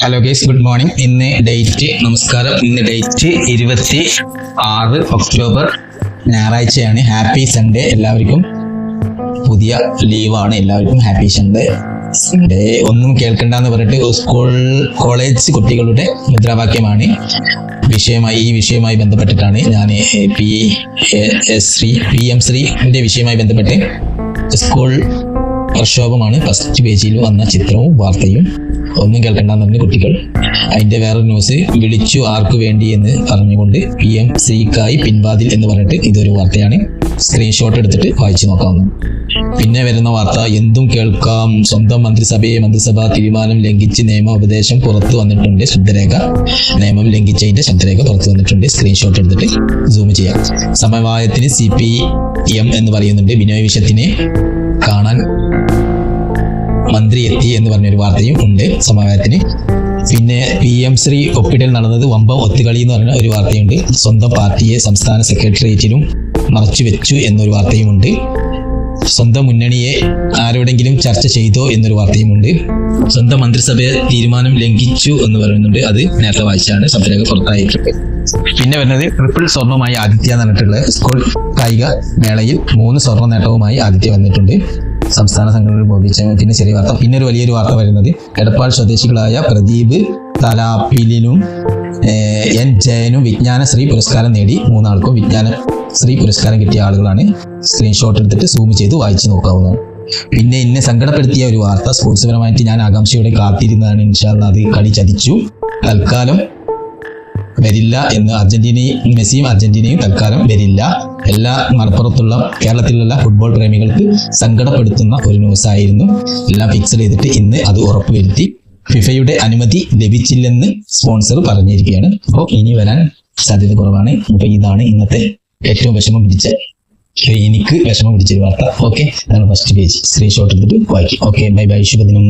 Hello guys good morning ഇന്ന് date നമസ്കാരം. ഇന്ന് ഡേറ്റ് ഇരുപത്തി ആറ് ഒക്ടോബർ ഞായറാഴ്ചയാണ്. ഹാപ്പി സൺഡേ എല്ലാവർക്കും. പുതിയ ലീവാണ് എല്ലാവർക്കും ഹാപ്പി സൺഡേ സൺഡേ ഒന്നും കേൾക്കണ്ടെന്ന് പറഞ്ഞിട്ട് സ്കൂൾ കോളേജ് കുട്ടികളുടെ മുദ്രാവാക്യമാണ്. വിഷയമായി ഈ വിഷയവുമായി ബന്ധപ്പെട്ടിട്ടാണ് ഞാൻ പി ശ്രീ പി എം ശ്രീന്റെ വിഷയവുമായി ബന്ധപ്പെട്ട് സ്കൂൾ പ്രക്ഷോഭമാണ്. ഫസ്റ്റ് പേജിൽ വന്ന ചിത്രവും വാർത്തയും. ഒന്നും കേൾക്കണ്ടെന്ന് പറഞ്ഞ കുട്ടികൾ അതിന്റെ വേറെ ന്യൂസ് വിളിച്ചു ആർക്കു വേണ്ടി എന്ന് പറഞ്ഞുകൊണ്ട് പി എം സിക്കായി പിൻവാതിൽ എന്ന് പറഞ്ഞിട്ട് ഇതൊരു വാർത്തയാണ്. സ്ക്രീൻഷോട്ട് എടുത്തിട്ട് വായിച്ചു നോക്കാവുന്നു പിന്നെ വരുന്ന വാർത്ത എന്തും കേൾക്കാം. സ്വന്തം മന്ത്രിസഭയെ മന്ത്രിസഭാ തീരുമാനം ലംഘിച്ച് നിയമ ഉപദേശം പുറത്തു വന്നിട്ടുണ്ട് ശബ്ദരേഖ. നിയമം ലംഘിച്ചതിന്റെ ശബ്ദരേഖ പുറത്തു വന്നിട്ടുണ്ട്. സ്ക്രീൻഷോട്ട് എടുത്തിട്ട് സൂം ചെയ്യാം. സമവായത്തിന് സി പി എം എന്ന് പറയുന്നുണ്ട്. ബിനോയ് വിഷയത്തിനെ കാണാൻ മന്ത്രി എത്തി എന്ന് പറഞ്ഞൊരു വാർത്തയും ഉണ്ട് സമാഗമത്തിന് പിന്നെ പി എം ശ്രീ ഒപ്പിടൽ നടന്നത് വമ്പം ഒത്തുകളി എന്ന് പറഞ്ഞ ഒരു വാർത്തയുണ്ട്. സ്വന്തം പാർട്ടിയെ സംസ്ഥാന സെക്രട്ടേറിയറ്റിലും മറച്ചു വെച്ചു എന്നൊരു വാർത്തയുമുണ്ട് സ്വന്തം മുന്നണിയെ ആരോടെങ്കിലും ചർച്ച ചെയ്തോ എന്നൊരു വാർത്തയുമുണ്ട് സ്വന്തം മന്ത്രിസഭയെ തീരുമാനം ലംഘിച്ചു എന്ന് പറയുന്നുണ്ട്. അത് നേരത്തെ വായിച്ചാണ്. സംരംഭം പുറത്തായിട്ടുള്ളത് പിന്നെ വരുന്നത് ട്രിപ്പിൾ സ്വർണവുമായി ആദിത്യ എന്ന് പറഞ്ഞിട്ടുള്ള സ്കൂൾ കായിക മേളയിൽ മൂന്ന് സ്വർണ നേട്ടവുമായി ആദിത്യ വന്നിട്ടുണ്ട്. സംസ്ഥാന സംഘടനകൾ ബോധിച്ചതിന് ചെറിയ വാർത്ത. പിന്നെ ഒരു വലിയൊരു വാർത്ത വരുന്നത്. എടപ്പാൾ സ്വദേശികളായ പ്രദീപ് തലാപ്പിലിനും എൻ ജയനും വിജ്ഞാനശ്രീ പുരസ്കാരം നേടി. മൂന്നാൾക്കും വിജ്ഞാന ശ്രീ പുരസ്കാരം കിട്ടിയ ആളുകളാണ്. സ്ക്രീൻഷോട്ട് എടുത്തിട്ട് സൂം ചെയ്ത് വായിച്ചു നോക്കാവുന്നതാണ് പിന്നെ എന്നെ സങ്കടപ്പെടുത്തിയ ഒരു വാർത്ത. സ്പോർട്സ് പരമായിട്ട് ഞാൻ ആകാംക്ഷയോടെ കാത്തിരുന്നതാണ്. ഇൻഷാല്ല അത് കളി ചതിച്ചു. തൽക്കാലം വരില്ല എന്ന് അർജന്റീനയും മെസ്സിയും അർജന്റീനയും തൽക്കാലം വരില്ല. എല്ലാ മലപ്പുറത്തുള്ള കേരളത്തിലുള്ള ഫുട്ബോൾ പ്രേമികൾക്ക് സങ്കടപ്പെടുത്തുന്ന ഒരു ന്യൂസ് ആയിരുന്നു. എല്ലാം ഫിക്സ് ചെയ്തിട്ട് ഇന്ന് അത് ഉറപ്പുവരുത്തി. ഫിഫയുടെ അനുമതി ലഭിച്ചില്ലെന്ന് സ്പോൺസർ പറഞ്ഞിരിക്കുകയാണ്. അപ്പോൾ ഇനി വരാൻ സാധ്യത കുറവാണ്. അപ്പൊ ഇതാണ് ഇന്നത്തെ ഏറ്റവും വിഷമം പിടിച്ച എനിക്ക് വിഷമം പിടിച്ച ഒരു വാർത്ത. ഓക്കെ ഫസ്റ്റ് പേജ് സ്ക്രീൻഷോട്ട് എടുത്തിട്ട് വായിക്കും. ഓക്കെ ബൈ ബൈ ശുഭദിനം.